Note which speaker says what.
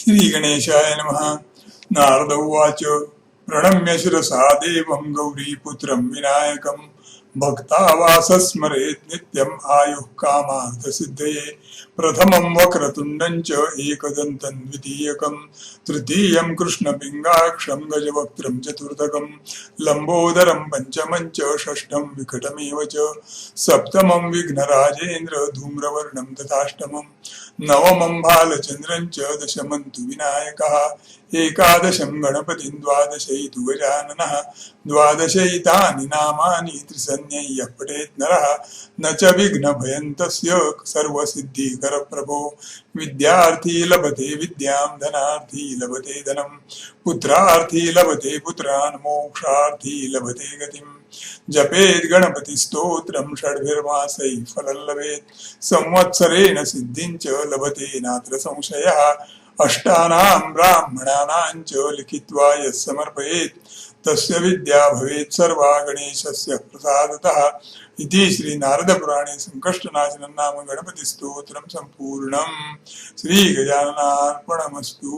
Speaker 1: श्रीगणेशाय नमः। नारद उवाच प्रणम्य शिरसा देवं गौरीपुत्रं विनायकं भक्तावास स्मरेत् नित्यम् आयुः कामार्थसिद्धये प्रथमं वक्रतुण्डं च एकदन्तं द्वितीयकं, तृतीयं कृष्णपिङ्गाक्षं, गजवक्त्रं चतुर्थकं, लम्बोदरं पञ्चमं च षष्ठं विकटमेव च विघ्नराजेन्द्र धूम्रवर्णं तथाष्टमं, नवमं बालचन्द्रं च दशमं तु विनायकः एकादशं गणपतिं द्वादशैतु गजाननः द्वादशैतानि नामानि नरः न च विघ्नभयं तस्य सर्वसिद्धिकरप्रभो। विद्यार्थी लभते विद्यां, धनार्थी लभते धनं। पुत्रार्थी लभते पुत्रान्, मोक्षार्थी लभते गतिम् जपेत् गणपतिस्तोत्रं षड्भिर्मासैः फलं लभेत्। संवत्सरेण सिद्धिं च लभते नात्र संशयः। अष्टानां ब्राह्मणानां च लिखित्वा यः समर्पयेत्, तस्य विद्या भवेत् सर्वा गणेशस्य प्रसादतः इति श्रीनारदपुराणे सङ्कष्टनाशनं नाम गणपतिस्तोत्रं श्रीगजाननार्पणमस्तु।